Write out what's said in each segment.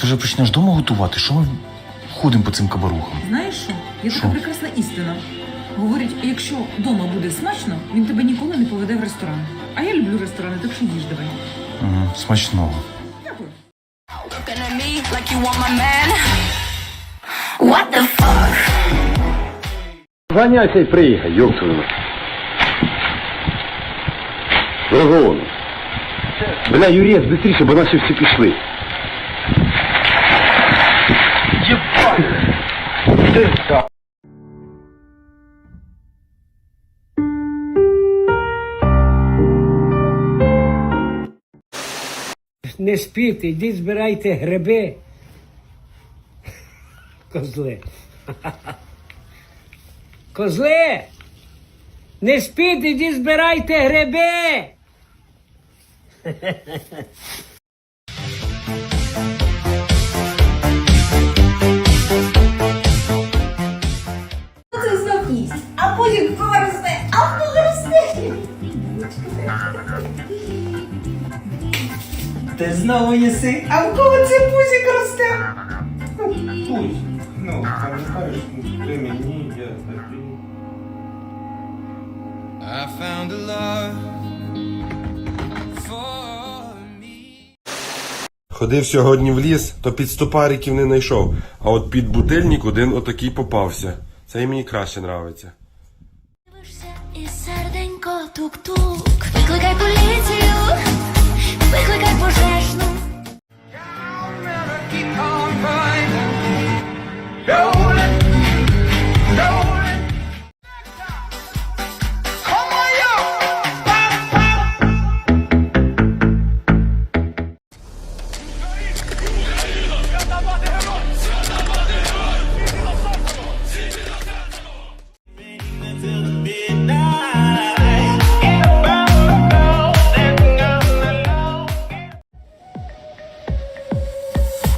ти вже почнеш вдома готувати? Що ми ходимо по цим кабарухам? Знаєш що? Є така прекрасна істина. Говорять, якщо вдома буде смачно, він тебе ніколи не поведе в ресторан. А я люблю ресторани, так що їж давай. Угу, смачного. Дякую. Looking at me like you want my man. What the fuck? Заняйся и приехай, ёб твою мать. Вагон. Бля, Юрець, быстріше, бо наші всі пішли. Не спіть, ідіть збирайте гриби. Козли. Козли! Не спіть, ідіть збирайте гриби. Потім поверсте, а поверсте. Ти знову їси? А в кого це пузик росте? Пусть. Ну, пам'ятаєш, ти мені, я тобі. I found a love for me. Ходив сьогодні в ліс, то під стопариків не знайшов, а от під бутильник один отакий попався. Це і мені краще нравиться. І серденько тук-тук. Викликай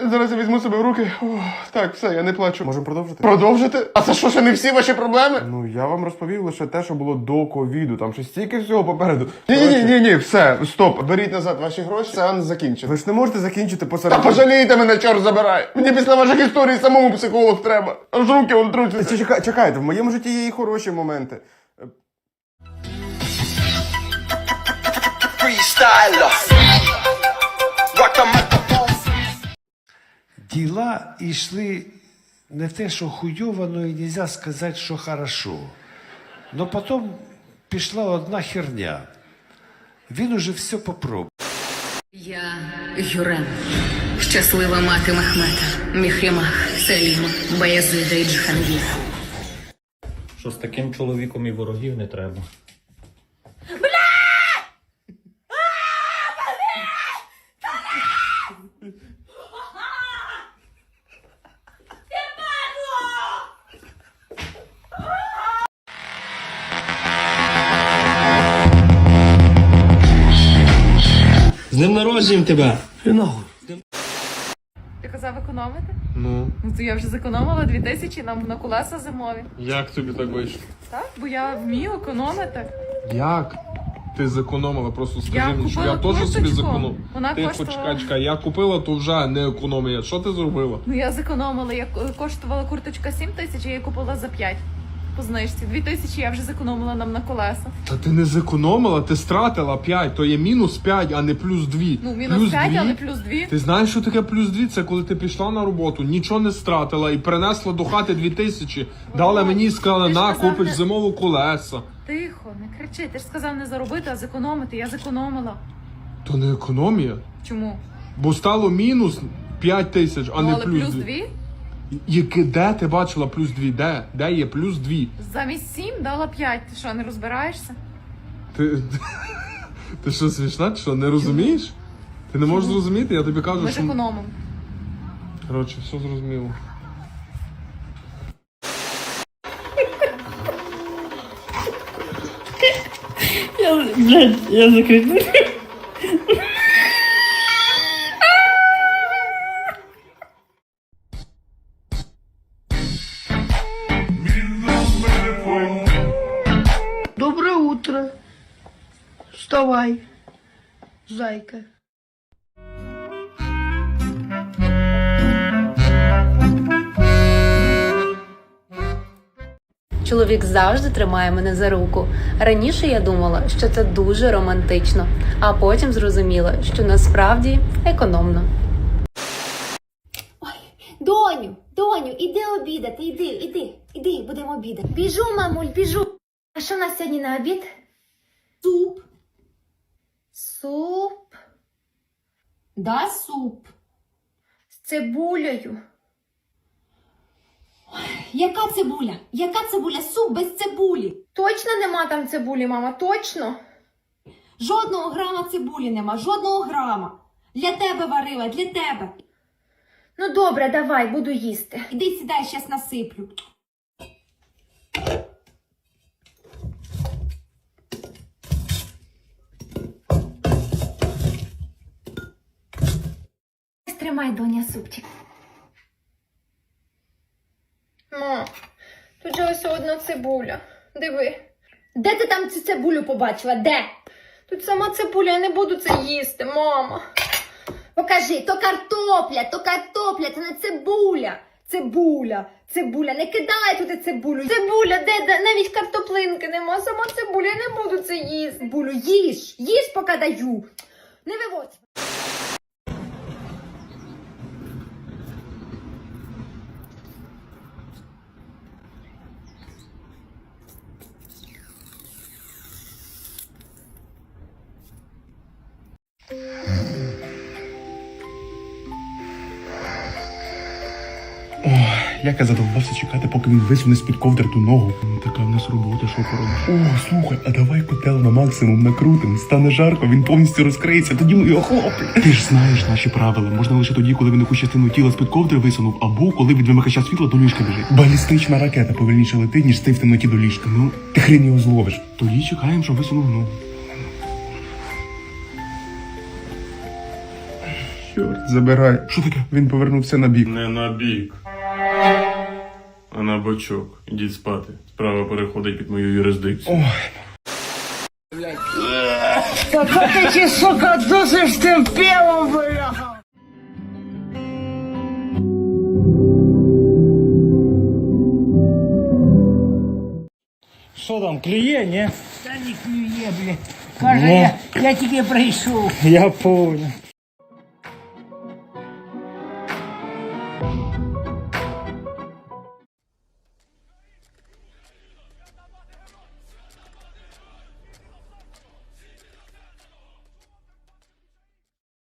Зараз я візьму себе в руки. О, так, все, я не плачу. Можемо продовжити? Продовжити? А це що, ще не всі ваші проблеми? Ну, я вам розповів лише те, що було до ковіду. Там ще стільки всього попереду. Ні, ні, ні, ні, все, стоп. Беріть назад ваші гроші, сеанс закінчено. Ви ж не можете закінчити посеред. Та пожалійте мене, чорт забирай! Мені після ваших історій самому психолог треба. Аж руки вон трусяться. Чекайте, чекайте, в моєму житті є і хороші моменти. Freestyler. Діла йшли не те, що хуйово, но і нельзя сказати, що хорошо. Но потім пішла одна херня. Він уже все попробував. Я Юрем, щаслива мати Мехмета, Міхрімах, Селіма, Баязида і Джихангіра. Що з таким чоловіком і ворогів не треба. З днем народженням тебе! Ти казав економити? Ну, Ну то я вже зекономила дві тисячі нам на колеса зимові. як тобі так вийшло? Так, бо я вмію економити. Як? Ти зекономила, просто скажи Я мені, що я купила теж собі курточку. зекономив. Вона Ти коштувала- почекай, чекай, я купила, то вже не економія. Що ти зробила? Ну я зекономила, як е, коштувала курточка 7 тисяч, я її купила за 5 по знижці. Дві тисячі я вже зекономила нам на колеса. Та ти не зекономила, ти стратила 5, то є мінус 5, а не плюс 2. Ну, мінус плюс 5, 2? але плюс 2. Ти знаєш, що таке плюс 2? Це коли ти пішла на роботу, нічого не стратила і принесла до хати 2 тисячі. Дала мені і сказала, ти ж на, казав, купиш не- зимову колеса. Тихо, не кричи. Ти ж сказав не заробити, а зекономити. Я зекономила. То не економія. Чому? Бо стало мінус 5 тисяч, а ну, не але плюс плюс 2. 2. Яке, де ти бачила плюс 2? Де? Де є плюс 2? Замість 7 дала 5. Ти що, не розбираєшся? Ти, ти що смішна? Ти що, не розумієш? Ти не можеш зрозуміти, я тобі кажу, Ми ж що. економимо. Коротше, все зрозуміло. Блядь, я закричу. Вставай, зайка. Чоловік завжди тримає мене за руку. Раніше я думала, що це дуже романтично, а потім зрозуміла, що насправді економно. Ой, Доню, доню, іди обідати, іди, іди, іди, будемо обідати. Біжу, мамуль, біжу. А що у нас сьогодні на обід? Суп. Суп. Да, суп. З цибулею. Яка цибуля? Яка цибуля? Суп без цибулі. Точно нема там цибулі, мама, точно? Жодного грама цибулі нема, жодного грама. Для тебе варила, для тебе. Ну добре, давай, буду їсти. Іди сідай, щас насиплю. Стримай, доня, супчик. Ма, тут же ось одна цибуля. Диви. Де ти там цю цибулю побачила? Де? Тут сама цибуля, я не буду це їсти, мама. Покажи, то картопля, то картопля, це не цибуля. Цибуля, цибуля, не кидай туди цибулю. Цибуля, де, де? Навіть картоплинки нема, сама цибуля, я не буду це їсти. Цибулю, їж, їж, поки даю. Не виводь. Як я задовбався чекати, поки він висуне з-під ковдри ту ногу. Ну, Така в нас робота, що поробиш. О, слухай, а давай котел на максимум накрутим. Стане жарко, він повністю розкриється, тоді ми його хлопли. Ти ж знаєш наші правила. Можна лише тоді, коли він якусь частину тіла з-під ковдри висунув, або коли від вимикача світла до ліжка біжить. Балістична ракета повільніше летить, ніж ти в темноті до ліжка. Ну, ти хрен його зловиш. Тоді чекаємо, щоб висунув ногу. Чорт, забирай. Що таке? Він повернувся на бік. Не на бік. А на бочок. Ідіть спати. Справа переходить під мою юрисдикцію. Так от ти, сука, досиш тим пивом, бляха. Що там, клює, ні? Та не клює, блядь. Каже, я, я тільки прийшов. Я понял.